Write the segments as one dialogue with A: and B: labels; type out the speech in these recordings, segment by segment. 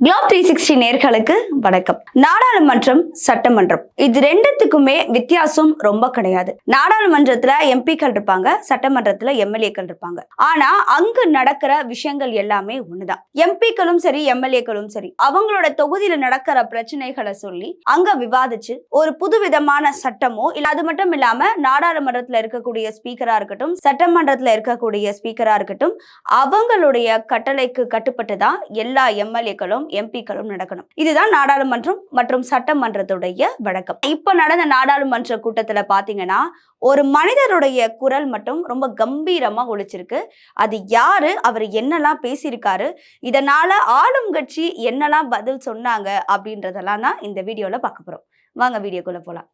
A: Globe three sixty நேர்களுக்கு வணக்கம். நாடாளுமன்றம் சட்டமன்றம். இது ரெண்டுத்துக்குமே வித்தியாசம் ரொம்ப கிடையாது. நாடாளுமன்றத்துல எம்பிக்கள் இருப்பாங்க சட்டமன்றத்துல எம்எல்ஏக்கள் இருப்பாங்க. ஆனா அங்கு நடக்கிற விஷயங்கள் எல்லாமே ஒண்ணுதான். எம்பிக்களும் சரி எம்எல்ஏக்களும் சரி அவங்களோட தொகுதியில நடக்கிற பிரச்சனைகளை சொல்லி அங்க விவாதிச்சு ஒரு புதுவிதமான சட்டமோ இல்ல அது மட்டும் இல்லாம நாடாளுமன்றத்துல இருக்கக்கூடிய ஸ்பீக்கரா இருக்கட்டும் சட்டமன்றத்துல இருக்கக்கூடிய ஸ்பீக்கரா இருக்கட்டும் அவங்களுடைய கட்டளைக்கு கட்டுப்பட்டு தான் எல்லா எம்எல்ஏக்களும் எம்பிக்களும் நடக்கணும். இதுதான் நாடாளுமன்றம் மற்றும் சட்டமன்றத்துடைய வழக்கம். இப்ப நடந்த நாடாளுமன்ற கூட்டத்துல பாத்தீங்கன்னா ஒரு மனிதருடைய குரல் மட்டும் ரொம்ப கம்பீரமா ஒழிச்சிருக்கு அது யாரு? அவர் என்னெல்லாம் பேசியிருக்காரு? இதனால ஆளும் கட்சி என்னெல்லாம் பதில் சொன்னாங்க? அப்படின்றதெல்லாம் தான் இந்த வீடியோல பார்க்க போறோம். வாங்க வீடியோக்குள்ள போலாம்.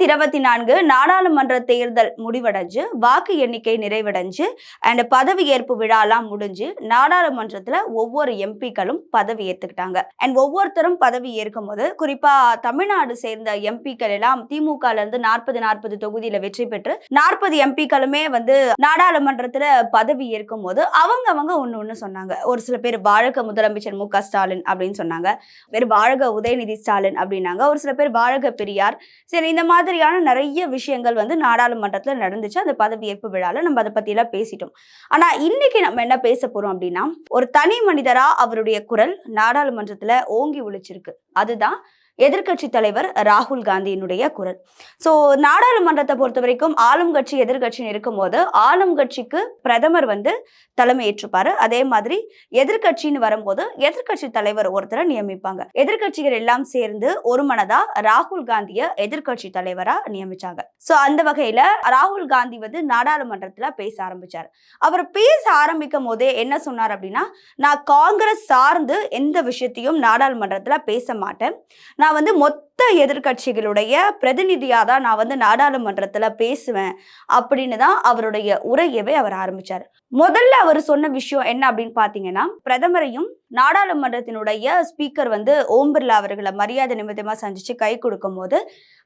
A: ரெண்டாயிரத்தி இருபத்தி நான்கு நாடாளுமன்ற தேர்தல் முடிவடைஞ்சு வாக்கு எண்ணிக்கை நிறைவடைஞ்சு அண்ட் பதவியேற்பு விழாலாம் முடிஞ்சு நாடாளுமன்றத்தில் ஒவ்வொரு எம்பிக்களும் பதவி ஏற்றுக்கிட்டாங்க அண்ட் ஒவ்வொருத்தரும் பதவி ஏற்கும் போது குறிப்பாக தமிழ்நாடு சேர்ந்த எம்பிக்கள் எல்லாம் திமுகலேருந்து நாற்பது நாற்பது தொகுதியில வெற்றி பெற்று நாற்பது எம்பிக்களுமே வந்து நாடாளுமன்றத்துல பதவி ஏற்கும் போது அவங்க அவங்க ஒன்று ஒன்று சொன்னாங்க. ஒரு சில பேர் வாழக முதலமைச்சர் மு க ஸ்டாலின் அப்படின்னு சொன்னாங்க. பேர் வாழக உதயநிதி ஸ்டாலின் அப்படின்னாங்க. ஒரு சில பேர் வாழக பெரியார். சரி இந்த மாதிரி மாதிரியான நிறைய விஷயங்கள் வந்து நாடாளுமன்றத்துல நடந்துச்சு. அந்த பதவியேற்பு விழால நம்ம அதை பத்தி எல்லாம் பேசிட்டோம். ஆனா இன்னைக்கு நம்ம என்ன பேச போறோம் அப்படின்னா ஒரு தனி மனிதரா அவருடைய குரல் நாடாளுமன்றத்துல ஓங்கி ஒழிச்சிருக்கு அதுதான் எதிர்கட்சி தலைவர் ராகுல் காந்தியினுடைய குரல். ஸோ நாடாளுமன்றத்தை பொறுத்த வரைக்கும் ஆளும் கட்சி எதிர்கட்சின்னு இருக்கும்போது ஆளும் கட்சிக்கு பிரதமர் வந்து தலைமை ஏற்றுப்பாரு அதே மாதிரி எதிர்கட்சின்னு வரும்போது எதிர்க்கட்சி தலைவர் ஒருத்தரை நியமிப்பாங்க. எதிர்கட்சிகள் எல்லாம் சேர்ந்து ஒரு மனதா ராகுல் காந்தியை எதிர்க்கட்சி தலைவரா நியமிச்சாங்க. ஸோ அந்த வகையில ராகுல் காந்தி வந்து நாடாளுமன்றத்துல பேச ஆரம்பிச்சார். அவர் பேச ஆரம்பிக்கும் போதே என்ன சொன்னார் அப்படின்னா நான் காங்கிரஸ் சார்ந்து எந்த விஷயத்தையும் நாடாளுமன்றத்துல பேச மாட்டேன். நான் நான் வந்து மொத்த எதிர்க்கட்சிகளுடைய பிரதிநிதியாக தான் நான் வந்து நாடாளுமன்றத்தில் பேசுவேன் அப்படின்னு தான் அவருடைய உரையவே அவர் ஆரம்பிச்சார். முதல்ல அவர் சொன்ன விஷயம் என்ன அப்படின்னு பார்த்தீங்கன்னா பிரதமரையும் நாடாளுமன்றத்தினுடைய ஸ்பீக்கர் வந்து ஓம் பிர்லா அவர்களை மரியாதை நிமித்தமாக சந்திச்சு கை கொடுக்கும் போது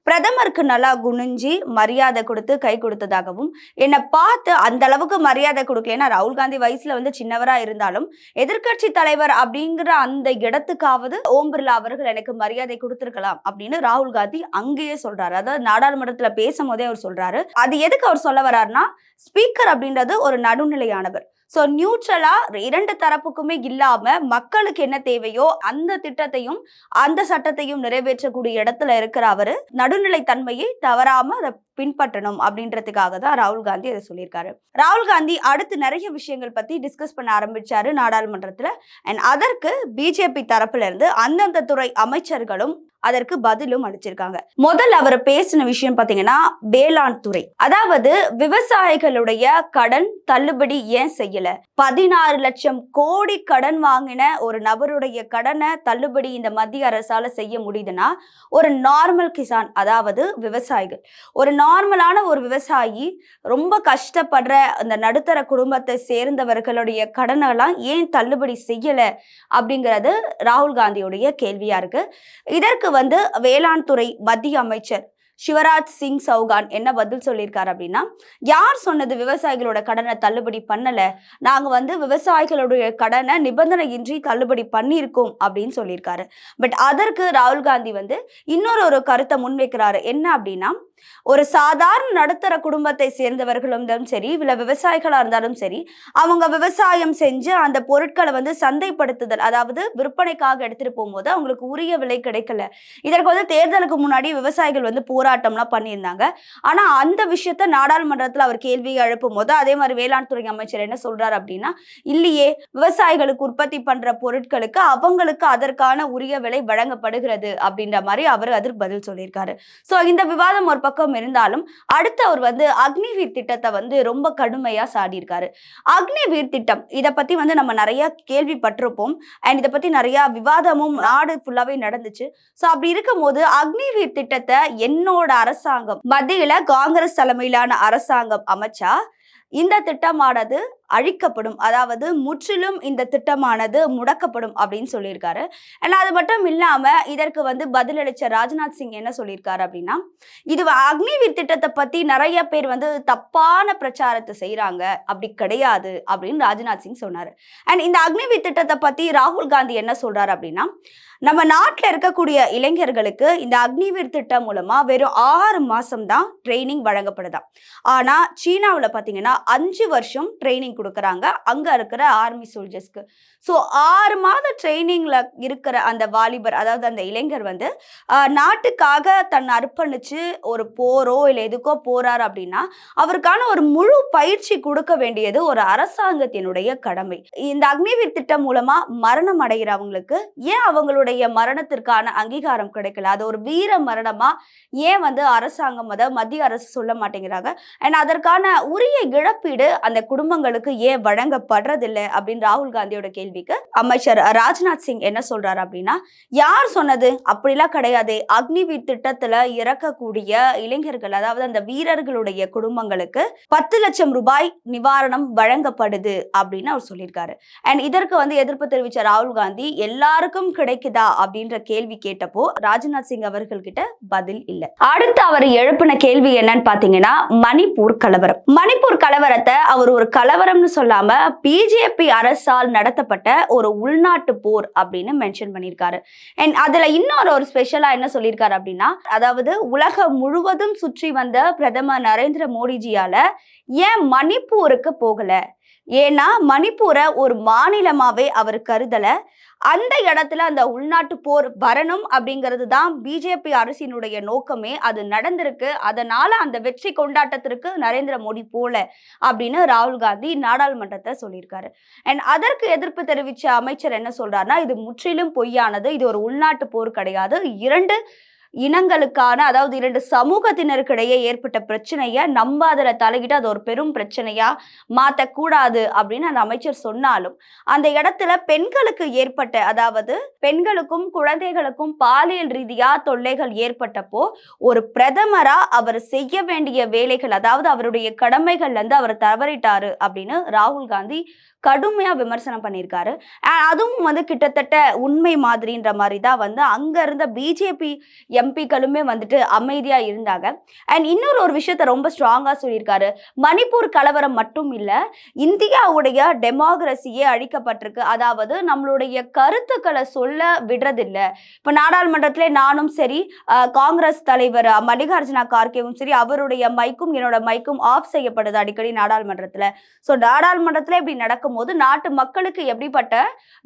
A: பிரதமருக்கு நல்லா குனிஞ்சி மரியாதை கொடுத்து கை கொடுத்ததாகவும் என்னை பார்த்து அந்த அளவுக்கு மரியாதை கொடுக்கலன்னா ராகுல் காந்தி வயசுல வந்து சின்னவராக இருந்தாலும் எதிர்க்கட்சி தலைவர் அப்படிங்கிற அந்த இடத்துக்காவது ஓம் பிர்லா அவர்கள் எனக்கு மரியாதை கொடுத்திருக்கலாம் அப்படின்னு ராகுல் காந்தி அங்கேயே சொல்றாரு. அதாவது நாடாளுமன்றத்துல பேசும் போதே அவர் சொல்றாரு. அது எதுக்கு அவர் சொல்ல வர்றாருன்னா ஸ்பீக்கர் அப்படின்றது ஒரு நடுநிலையானவர். ஸோ நியூட்ரலா இரண்டு தரப்புக்குமே இல்லாம மக்களுக்கு என்ன தேவையோ அந்த திட்டத்தையும் அந்த சட்டத்தையும் நிறைவேற்றக்கூடிய இடத்துல இருக்கிற அவர் நடுநிலை தன்மையை தவறாம அதை பின்பற்றணும் அப்படின்றதுக்காக தான் ராகுல் காந்தி அதை சொல்லியிருக்காரு. ராகுல் காந்தி அடுத்து நிறைய விஷயங்கள் பத்தி டிஸ்கஸ் பண்ண ஆரம்பிச்சாரு நாடாளுமன்றத்துல. அண்ட் அதற்கு பிஜேபி தரப்புல இருந்து அந்தந்த துறை அமைச்சர்களும் அதற்கு பதிலும் அளிச்சிருக்காங்க. முதல் அவர் பேசின விஷயம் பாத்தீங்கன்னா வேளாண் துறை. அதாவது விவசாயிகளுடைய கடன் தள்ளுபடி ஏன் செய்யல? பதினாறு லட்சம் கோடி கடன் வாங்கின ஒரு நபருடைய கடனை தள்ளுபடி இந்த மத்திய அரசால செய்ய முடியுதுன்னா ஒரு நார்மல் கிசான் அதாவது விவசாயிகள். ஒரு நார்மலான ஒரு விவசாயி ரொம்ப கஷ்டப்படுற அந்த நடுத்தர குடும்பத்தை சேர்ந்தவர்களுடைய கடனெல்லாம் ஏன் தள்ளுபடி செய்யல? அப்படிங்கிறது ராகுல் காந்தியுடைய கேள்வியா இருக்கு. இதற்கு வந்து வேளாண் துறை மத்திய அமைச்சர் சிவராஜ் சிங் சௌகான் என்ன பதில் சொல்லியிருக்காரு அப்படின்னா யார் சொன்னது விவசாயிகளோட கடனை தள்ளுபடி பண்ணல? நாங்க வந்து விவசாயிகளுடைய கடனை நிபந்தனையின்றி தள்ளுபடி பண்ணியிருக்கோம் அப்படின்னு சொல்லியிருக்காரு. பட் அதற்கு ராகுல் காந்தி வந்து இன்னொரு ஒரு கருத்தை முன்வைக்கிறாரு. என்ன அப்படின்னா ஒரு சாதாரண நடுத்தர குடும்பத்தை சேர்ந்தவர்களும் இருந்தாலும் சரி இல்ல விவசாயிகளா இருந்தாலும் சரி அவங்க விவசாயம் செஞ்சு அந்த பொருட்களை வந்து சந்தைப்படுத்துதல் அதாவது விற்பனைக்காக எடுத்துட்டு போகும்போது அவங்களுக்கு உரிய விலை கிடைக்கல. இதற்கு வந்து தேர்தலுக்கு முன்னாடி விவசாயிகள் வந்து போராட்டம்லாம் பண்ணியிருந்தாங்க. ஆனா அந்த விஷயத்த நாடாளுமன்றத்தில் அவர் கேள்வி எழுப்பும் போது அதே மாதிரி வேளாண் துறை அமைச்சர் என்ன சொல்றாரு அப்படின்னா இல்லையே விவசாயிகளுக்கு உற்பத்தி பண்ற பொருட்களுக்கு அவங்களுக்கு அதற்கான உரிய விலை வழங்கப்படுகிறது அப்படின்ற மாதிரி அவர் அதற்கு பதில் சொல்லியிருக்காரு. ஸோ இந்த விவாதம் ஒரு பக்கம் இருந்தாலும் அடுத்து அவர் வந்து அக்னிவீர் திட்டத்தை வந்து ரொம்ப கடுமையா சாடியிருக்காரு. அக்னிவீர் திட்டம் இதை பத்தி வந்து நம்ம நிறைய கேள்விப்பட்டிருப்போம். அண்ட் இதை பத்தி நிறைய விவாதமும் நாடு ஃபுல்லாவே நடந்துச்சு. ஸோ அப்படி இருக்கும்போது அக்னிவீர் திட்டத்தை என்ன என்னோட அரசாங்கம் மத்தியில காங்கிரஸ் தலைமையிலான அரசாங்கம் அமைச்சா இந்த திட்டமானது அழிக்கப்படும். அதாவது முற்றிலும் இந்த திட்டமானது முடக்கப்படும் அப்படின்னு சொல்லியிருக்காரு. ஏன்னா அது மட்டும் இல்லாம இதற்கு வந்து பதிலளிச்ச ராஜ்நாத் சிங் என்ன சொல்லியிருக்காரு அப்படின்னா இது அக்னிவீர் திட்டத்தை பத்தி நிறைய பேர் வந்து தப்பான பிரச்சாரத்தை செய்கிறாங்க அப்படி கிடையாது அப்படின்னு ராஜ்நாத் சிங் சொன்னாரு. அண்ட் இந்த அக்னிவீர் திட்டத்தை பத்தி ராகுல் காந்தி என்ன சொல்றாரு அப்படின்னா நம்ம நாட்டில் இருக்கக்கூடிய இளைஞர்களுக்கு இந்த அக்னிவீர் திட்டம் மூலமா வெறும் ஆறு மாசம் தான் ட்ரைனிங் வழங்கப்படுதான் ஆனா சீனாவில் பார்த்தீங்கன்னா அஞ்சு வருஷம் ட்ரைனிங் கொடுக்குறாங்க. அங்க இருக்கிற ஆர்மி சோல்ஜர்ஸ்க்கு ஸோ ஆறு மாத ட்ரைனிங்ல இருக்கிற அந்த வாலிபர் அதாவது அந்த இளைஞர் வந்து நாட்டுக்காக தன்னை அர்ப்பணிச்சு ஒரு போரோ இல்லை எதுக்கோ போகிறார் அப்படின்னா அவருக்கான ஒரு முழு பயிற்சி கொடுக்க வேண்டியது ஒரு அரசாங்கத்தினுடைய கடமை. இந்த அக்னிவீர் திட்டம் மூலமா மரணம் அடைகிறவங்களுக்கு ஏன் அவங்களுடைய மரணத்திற்கான அங்கீகாரம் கிடைக்கல? அது ஒரு வீர மரணமா ஏன் வந்து அரசாங்கம் அதை மத்திய அரசு சொல்ல மாட்டேங்கிறாங்க? அண்ட் அதற்கான உரிய இழப்பீடு அந்த குடும்பங்களுக்கு ஏன் வழங்கப்படுறதில்லை அப்படின்னு ராகுல் காந்தியோட கேள்வி. கேள்விக்கு அமைச்சர் ராஜ்நாத் சிங் என்ன சொல்றாரு அப்படின்னா யார் சொன்னது? அப்படிலாம் கிடையாது. அக்னிவீர் திட்டத்துல இறக்கக்கூடிய இளைஞர்கள் அதாவது அந்த வீரர்களுடைய குடும்பங்களுக்கு பத்து லட்சம் ரூபாய் நிவாரணம் வழங்கப்படுது அப்படின்னு அவர் சொல்லியிருக்காரு. அண்ட் இதற்கு வந்து எதிர்ப்பு தெரிவிச்ச ராகுல் காந்தி எல்லாருக்கும் கிடைக்குதா? அப்படின்ற கேள்வி கேட்டப்போ ராஜ்நாத் சிங் அவர்கள் கிட்ட பதில் இல்ல. அடுத்து அவர் எழுப்பின கேள்வி என்னன்னு பாத்தீங்கன்னா மணிப்பூர் கலவரம். மணிப்பூர் கலவரத்தை அவர் ஒரு கலவரம்னு சொல்லாம பிஜேபி அரசால் நடத்தப்பட்ட ஒரு உள்நாட்டு போர் அப்படின்னு மென்ஷன் பண்ணியிருக்காரு. அண்ட் அதுல இன்னொரு ஒரு ஸ்பெஷலா என்ன சொல்லியிருக்காரு அப்படின்னா அதாவது உலகம் முழுவதும் சுற்றி வந்த பிரதமர் நரேந்திர மோடிஜியால ஏன் மணிப்பூருக்கு போகல? ஏன்னா மணிப்பூரை ஒரு மாநிலமாவே அவர் கருதல. அந்த இடத்துல அந்த உள்நாட்டு போர் வரணும் அப்படிங்கிறது தான் பிஜேபி அரசினுடைய நோக்கமே. அது நடந்திருக்கு. அதனால அந்த வெற்றி கொண்டாட்டத்திற்கு நரேந்திர மோடி போல அப்படின்னு ராகுல் காந்தி நாடாளுமன்றத்தை சொல்லியிருக்காரு. அண்ட் அதற்கு எதிர்ப்பு தெரிவித்த அமைச்சர் என்ன சொல்றாருன்னா இது முற்றிலும் பொய்யானது. இது ஒரு உள்நாட்டு போர் கிடையாது. இரண்டு இனங்களுக்கான அதாவது இரண்டு சமூகத்தினருக்கிடையே ஏற்பட்ட பிரச்சனையை நம்ம அதில் தலையிட்டு அது ஒரு பெரும் பிரச்சனையா மாற்றக்கூடாது அப்படின்னு அந்த அமைச்சர் சொன்னாலும் அந்த இடத்துல பெண்களுக்கு ஏற்பட்ட அதாவது பெண்களுக்கும் குழந்தைகளுக்கும் பாலியல் ரீதியா தொல்லைகள் ஏற்பட்டப்போ ஒரு பிரதமரா அவர் செய்ய வேண்டிய வேலைகள் அதாவது அவருடைய கடமைகள்ல இருந்து அவர் தவறிட்டாரு அப்படின்னு ராகுல் காந்தி கடுமையா விமர்சனம் பண்ணியிருக்காரு. அதுவும் வந்து கிட்டத்தட்ட உண்மை மாதிரின்ற மாதிரி தான் வந்து அங்க இருந்த பிஜேபி எம்பிக்களுமே வந்துட்டு அமைதியா இருந்தாங்க. அண்ட் இன்னொரு ஒரு விஷயத்த ரொம்ப ஸ்ட்ராங்கா சொல்லியிருக்காரு. மணிப்பூர் கலவரம் மட்டும் இல்ல இந்தியாவுடைய டெமோக்ரஸியே அழிக்கப்பட்டிருக்கு. அதாவது நம்மளுடைய கருத்துக்களை சொல்ல விடுறதில்ல. இப்ப நாடாளுமன்றத்திலே நானும் சரி காங்கிரஸ் தலைவர் மல்லிகார்ஜுனா கார்கேவும் சரி அவருடைய மைக்கும் என்னோட மைக்கும் ஆஃப் செய்யப்படுது அடிக்கடி நாடாளுமன்றத்துல. ஸோ நாடாளுமன்றத்துல இப்படி நடக்கும்போது நாட்டு மக்களுக்கு எப்படிப்பட்ட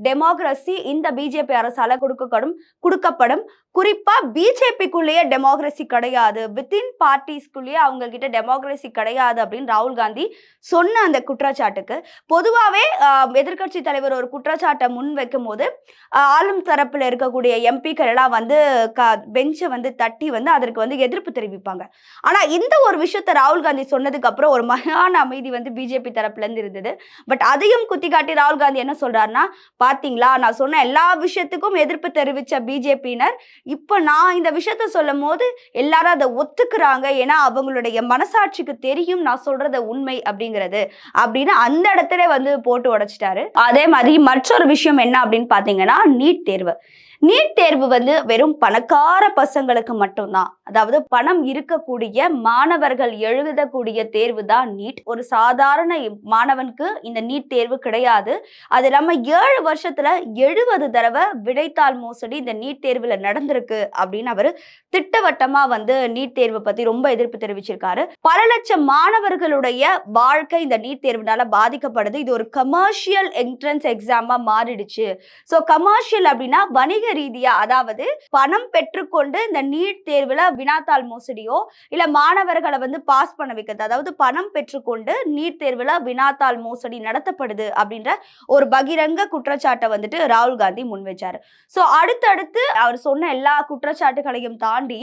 A: டெமோக்ரஸி இந்த பிஜேபி அரசால கொடுக்கப்படும் கொடுக்கப்படும்? குறிப்பா பிஜேபிக்குள்ளேயே டெமோக்ரஸி கிடையாது. வித்தின் பார்ட்டிஸ்குள்ளேயே அவங்க கிட்ட டெமோக்ரஸி கிடையாது அப்படின்னு ராகுல் காந்தி சொன்ன அந்த குற்றச்சாட்டுக்கு. பொதுவாகவே எதிர்கட்சி தலைவர் ஒரு குற்றச்சாட்டை முன் வைக்கும் போது ஆளும் தரப்புல இருக்கக்கூடிய எம்பிக்கள் எல்லாம் வந்து க பெஞ்சை வந்து தட்டி வந்து அதற்கு வந்து எதிர்ப்பு தெரிவிப்பாங்க. ஆனா இந்த ஒரு விஷயத்தை ராகுல் காந்தி சொன்னதுக்கு அப்புறம் ஒரு மகான அமைதி வந்து பிஜேபி தரப்புல இருந்து இருந்தது. பட் அதையும் குத்தி காட்டி ராகுல் காந்தி என்ன சொல்றாருன்னா பாத்தீங்களா நான் சொன்ன எல்லா விஷயத்துக்கும் எதிர்ப்பு தெரிவிச்ச பிஜேபியினர் இப்போ நான் இந்த விஷயத்த சொல்லும் போது எல்லாரும் அதை ஒத்துக்கிறாங்க. ஏன்னா அவங்களுடைய மனசாட்சிக்கு தெரியும் நான் சொல்றது உண்மை அப்படிங்கிறது. அப்படின்னு அந்த இடத்துல வந்து போட்டு உடைச்சிட்டாரு. அதே மாதிரி மற்றொரு விஷயம் என்ன அப்படின்னு பாத்தீங்கன்னா நீட் தேர்வு. நீட் தேர்வு வந்து வெறும் பணக்கார பசங்களுக்கு மட்டும்தான். அதாவது பணம் இருக்கக்கூடிய மாணவர்கள் எழுதக்கூடிய தேர்வு தான் நீட். ஒரு சாதாரண மாணவனுக்கு இந்த நீட் தேர்வு கிடையாது. அது இல்லாம ஏழு வருஷத்துல எழுபது தடவை விடைத்தாள் மோசடி இந்த நீட் தேர்வுல நடந்திருக்கு அப்படின்னு அவர் திட்டவட்டமா வந்து நீட் தேர்வு பத்தி ரொம்ப எதிர்ப்பு தெரிவிச்சிருக்காரு. பல லட்சம் மாணவர்களுடைய வாழ்க்கை இந்த நீட் தேர்வுனால பாதிக்கப்படுது. இது ஒரு கமர்ஷியல் என்ட்ரன்ஸ் எக்ஸாமா மாறிடுச்சு. ஸோ கமர்ஷியல் அப்படின்னா வணிக ரீதியா? அதாவது பணம் பெற்றுக்கொண்டு இந்த நீட் தேர்வுல வினாத்தாள் மோசடியோ இல்ல மாணவர்களை வந்து பாஸ் பண்ண வைக்கிறது அதாவது பணம் பெற்றுக்கொண்டு நீட் தேர்வுல வினாத்தாள் மோசடி நடத்தப்படுது அப்படின்ற ஒரு பகிரங்க குற்றச்சாட்டை வந்துட்டு ராகுல் காந்தி முன் வச்சாரு. ஸோ அடுத்தடுத்து அவர் சொன்ன எல்லா குற்றச்சாட்டுகளையும் தாண்டி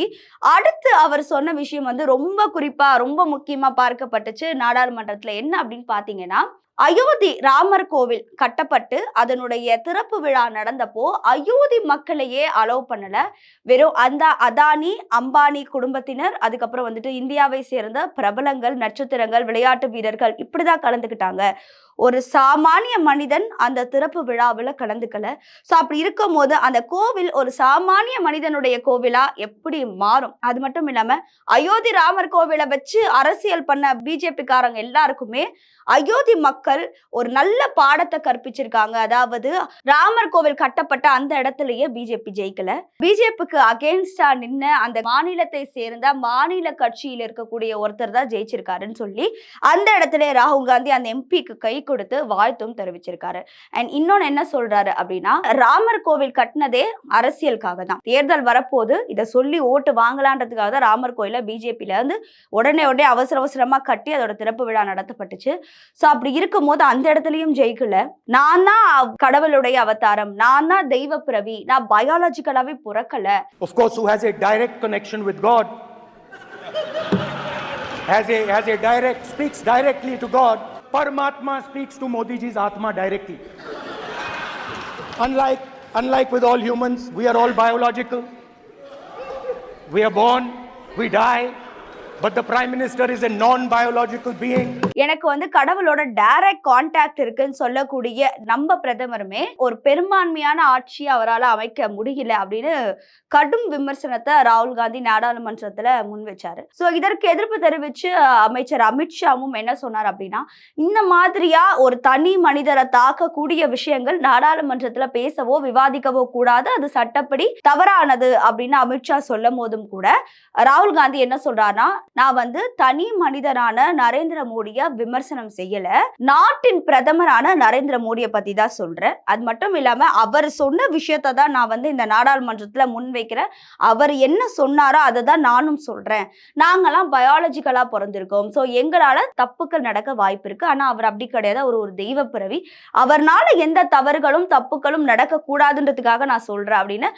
A: அடுத்து அவர் சொன்ன விஷயம் வந்து ரொம்ப குறிப்பா ரொம்ப முக்கியமா பார்க்கப்பட்டுச்சு. நாடாளுமன்றத்துல என்ன அப்படின்னு பாத்தீங்கன்னா அயோத்தி ராமர் கோவில் கட்டப்பட்டு அதனுடைய திறப்பு விழா நடந்தப்போ அயோத்தி மக்களையே அலோவ் பண்ணல. வெறும் அந்த அதானி அம்பானி குடும்பத்தினர் அதுக்கப்புறம் வந்துட்டு இந்தியாவை சேர்ந்த பிரபலங்கள் நட்சத்திரங்கள் விளையாட்டு வீரர்கள் இப்படிதான் கலந்துக்கிட்டாங்க ஒரு சாமானிய மனிதன் அந்த திறப்பு விழாவில் கலந்துக்கல. ஸோ அப்படி இருக்கும் போது அந்த கோவில் ஒரு சாமானிய மனிதனுடைய கோவிலா எப்படி மாறும்? அது மட்டும் இல்லாம அயோத்தி ராமர் கோவிலை வச்சு அரசியல் பண்ண பிஜேபிக்காரங்க எல்லாருக்குமே அயோத்தி மக்கள் ஒரு நல்ல பாடத்தை கற்பிச்சிருக்காங்க. அதாவது ராமர் கோவில் கட்டப்பட்ட அந்த இடத்துலயே பிஜேபி ஜெயிக்கல. பிஜேபிக்கு அகேன்ஸ்டா நின்று அந்த மாநிலத்தை சேர்ந்த மாநில கட்சியில் இருக்கக்கூடிய ஒருத்தர் தான் ஜெயிச்சிருக்காருன்னு சொல்லி அந்த இடத்துல ராகுல் காந்தி அந்த எம்பிக்கு கை கொடுத்து வாழ்த்தும் தெரிவிச்சிருக்காரு. அண்ட் இன்னொன்னு என்ன சொல்றாரு அப்படின்னா ராமர் கோவில் கட்டினதே அரசியலுக்காக தான். தேர்தல் வரப்போது இதை சொல்லி ஓட்டு வாங்கலான்றதுக்காக தான் ராமர் கோயில பிஜேபியில இருந்து உடனே உடனே அவசர அவசரமா கட்டி அதோட திறப்பு விழா நடத்தப்பட்டுச்சு. ஸோ அப்படி இருக்கும்போது அந்த இடத்துலயும் ஜெயிக்கல. நான் தான் கடவுளுடைய அவதாரம். நான் தான் தெய்வ பிறவி. நான் பயாலஜிக்கலாவே பிறக்கல.
B: Of course, who has a direct connection with God, has a, has a direct, speaks directly to God. Paramatma speaks to Modi ji's Atma directly. unlike, unlike with all humans, we are all biological. We are born, we die, but the Prime Minister is a non biological being.
A: எனக்கு வந்து கடவுளோட direct contact இருக்குன்னு சொல்லக்கூடிய நம்ம பிரதமருமே ஒரு பெரும்பான்மையான ஆட்சி அவரால் அமைக்க முடியல அப்படின்னு கடும் விமர்சனத்தை ராகுல் காந்தி நாடாளுமன்றத்தில் முன் வச்சாரு. ஸோ இதற்கு எதிர்ப்பு தெரிவித்து அமைச்சர் அமித்ஷாவும் என்ன சொன்னார் அப்படின்னா இந்த மாதிரியா ஒரு தனி மனிதரை தாக்கக்கூடிய விஷயங்கள் நாடாளுமன்றத்தில் பேசவோ விவாதிக்கவோ கூடாது. அது சட்டப்படி தவறானது அப்படின்னு அமித்ஷா சொல்லும் போதும் கூட ராகுல் காந்தி என்ன சொல்றாருன்னா நான் வந்து தனி மனிதரான நரேந்திர மோடிய விமர்சனம் செய்யல. நாட்டின் பிரதமரான நரேந்திர மோடியை பத்தி தான் சொல்றேன். அது மட்டும் இல்லாம அவர் சொன்ன விஷயத்தை தான் நான் வந்து இந்த நாடாளுமன்றத்துல முன்வைக்கிறேன். அவர் என்ன சொன்னாரோ அதை தான் நானும் சொல்றேன். நாங்கெல்லாம் பயாலஜிக்கலா பிறந்திருக்கோம். ஸோ எங்களால தப்புக்கள் நடக்க வாய்ப்பு இருக்கு. ஆனா அவர் அப்படி கிடையாது. அவர் ஒரு தெய்வ பிறவி. அவர்னால எந்த தவறுகளும் தப்புக்களும் நடக்க கூடாதுன்றதுக்காக நான் சொல்றேன் அப்படின்னு.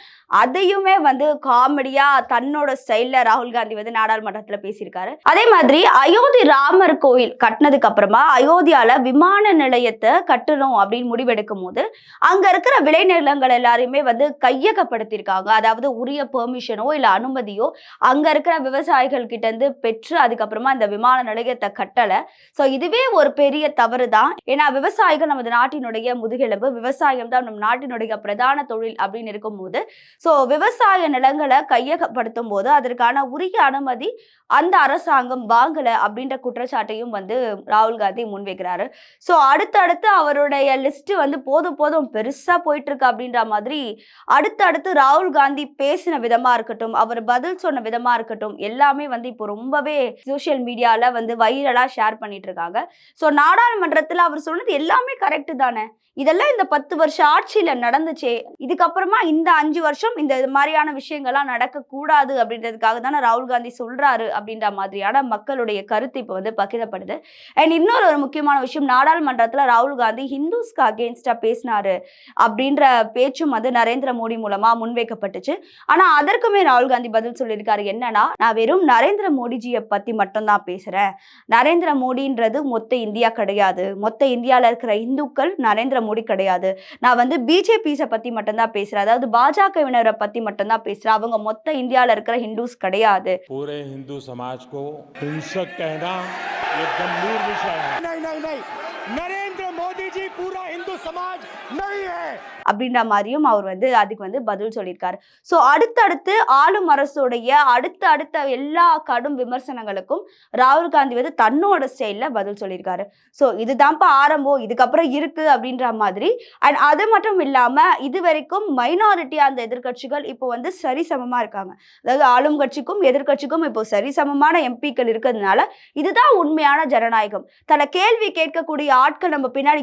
A: அதையுமே வந்து காமெடியா தன்னோட ஸ்டைல்ல ராகுல் காந்தி வந்து நாடாளுமன்றத்துல பேசியிருக்காரு. அதே மாதிரி அயோத்தி ராமர் கோயில் கட்டினதுக்கு அப்புறமா அயோத்தியால விமான நிலையத்தை கட்டணும் அப்படின்னு முடிவெடுக்கும் போது அங்க இருக்கிற விளைநிலங்கள் எல்லாரையுமே வந்து கையகப்படுத்தியிருக்காங்க. அதாவது உரிய பெர்மிஷனோ இல்ல அனுமதியோ அங்க இருக்கிற விவசாயிகள் கிட்ட இருந்து பெற்று அதுக்கப்புறமா இந்த விமான நிலையத்தை கட்டல. சோ இதுவே ஒரு பெரிய தவறு தான் ஏன்னா விவசாயிகள் நமது நாட்டினுடைய முதுகெலும்பு விவசாயம் தான் நம் நாட்டினுடைய பிரதான தொழில் அப்படின்னு இருக்கும்போது ஸோ விவசாய நிலங்களை கையகப்படுத்தும் போது அதற்கான உரிய அனுமதி அந்த அரசாங்கம் வாங்கல அப்படின்ற குற்றச்சாட்டையும் வந்து ராகுல் காந்தி முன்வைக்கிறாரு. ஸோ அடுத்தடுத்து அவருடைய லிஸ்ட் வந்து போதும் போதும் பெருசா போயிட்டு இருக்கு அப்படின்ற மாதிரி அடுத்தடுத்து ராகுல் காந்தி பேசின விதமா இருக்கட்டும் அவர் பதில் சொன்ன விதமா இருக்கட்டும் எல்லாமே வந்து இப்போ ரொம்பவே சோஷியல் மீடியால வந்து வைரலா ஷேர் பண்ணிட்டு இருக்காங்க ஸோ நாடாளுமன்றத்தில் அவர் சொன்னது எல்லாமே கரெக்ட் தானே. இதெல்லாம் இந்த பத்து வருஷம் ஆட்சியில நடந்துச்சே இதுக்கப்புறமா இந்த அஞ்சு வருஷம் இந்த இது மாதிரியான விஷயங்கள்லாம் நடக்க கூடாது அப்படின்றதுக்காக தானே ராகுல் காந்தி சொல்றாரு அப்படின்ற மாதிரியான மக்களுடைய கருத்து இப்போ வந்து பகிரப்படுது. அண்ட் இன்னொரு ஒரு முக்கியமான விஷயம் நாடாளுமன்றத்தில் ராகுல் காந்தி ஹிந்துஸ்க்கு அகேன்ஸ்டாக பேசினாரு அப்படின்ற பேச்சும் வந்து நரேந்திர மோடி மூலமாக முன்வைக்கப்பட்டுச்சு. ஆனால் அதற்குமே ராகுல் காந்தி பதில் சொல்லியிருக்காரு என்னன்னா நான் வெறும் நரேந்திர மோடிஜியை பற்றி மட்டும்தான் பேசுகிறேன் நரேந்திர மோடின்றது மொத்த இந்தியா கிடையாது. மொத்த இந்தியாவில் இருக்கிற இந்துக்கள் நரேந்திர மோடி கிடையாது. நான் வந்து பிஜேபிஸை பற்றி மட்டும்தான் பேசுகிறேன் அதாவது பாஜகவினரை பற்றி மட்டும்தான் பேசுகிறேன் அவங்க மொத்த இந்தியாவில் இருக்கிற ஹிந்துஸ் கிடையாது.
C: பூரே ஹிந்து சமாஜ்
B: கோ ஹிம்சக் বিষয়। নাই নাই নাই। पूरा हिंदू समाज नहीं है
A: அப்படின்ற மாதிரியும் அவர் வந்து அதுக்கு வந்து பதில் சொல்லியிருக்காரு ஸோ அடுத்தடுத்து ஆளும் அரசுடைய அடுத்த அடுத்த எல்லா கடும் விமர்சனங்களுக்கும் ராகுல் காந்தி வந்து தன்னோட ஸ்டைலில் பதில் சொல்லியிருக்காரு ஸோ இதுதான்ப்பா ஆரம்பம் இதுக்கப்புறம் இருக்கு அப்படின்ற மாதிரி அண்ட் அது மட்டும் இல்லாமல் இது வரைக்கும் மைனாரிட்டி அந்த எதிர்க்கட்சிகள் இப்போ வந்து சரிசமமாக இருக்காங்க அதாவது ஆளும் கட்சிக்கும் எதிர்க்கட்சிக்கும் இப்போ சரிசமமான எம்பிக்கள் இருக்கிறதுனால இதுதான் உண்மையான ஜனநாயகம் தன்னை கேள்வி கேட்கக்கூடிய ஆட்கள் நம்ம பின்னாடி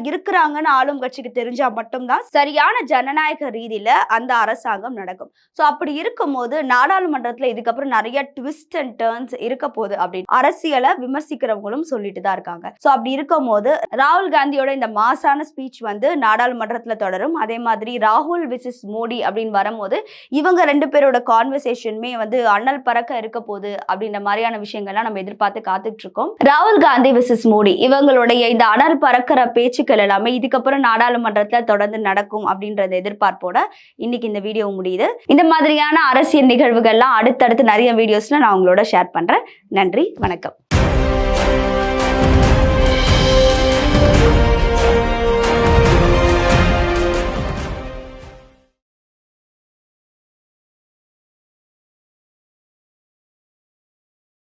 A: இருக்கிறாங்கன்னு ஆளும் கட்சிக்கு தெரிஞ்சா மட்டும்தான் சரியான ஜனநாயக ரீதியில அந்த அரசாங்கம் நடக்கும். ஸோ அப்படி இருக்கும்போது நாடாளுமன்றத்துல இதுக்கப்புறம் நிறைய ட்விஸ்ட் அண்ட் டேர்ன்ஸ் இருக்க போகுது அப்படின்னு அரசியலை விமர்சிக்கிறவங்களும் சொல்லிட்டு தான் இருக்காங்க. ஸோ அப்படி இருக்கும்போது ராகுல் காந்தியோட இந்த மாசான ஸ்பீச் வந்து நாடாளுமன்றத்துல தொடரும். அதே மாதிரி ராகுல் விசிஸ் மோடி அப்படின்னு வரும்போது இவங்க ரெண்டு பேரோட கான்வர்சேஷனுமே வந்து அண்ணல் பறக்க இருக்க போகுது அப்படின்ற மாதிரியான விஷயங்கள்லாம் நம்ம எதிர்பார்த்து காத்துட்டு இருக்கோம். ராகுல் காந்தி விசிஸ் மோடி இவங்களுடைய இந்த அனல் பறக்கிற பேச்சுக்கள் எல்லாமே இது இதுக்கப்புறம் நாடாளுமன்றத்தில் தொடர்ந்து நடக்கும் அப்படின்றத எதிர்பார்ப்போட இன்னைக்கு இந்த வீடியோ முடியுது. இந்த மாதிரியான அரசியல் நிகழ்வுகள்லாம் அடுத்தடுத்து நிறைய வீடியோஸ்ல நான் உங்களோட ஷேர் பண்றேன். நன்றி வணக்கம்.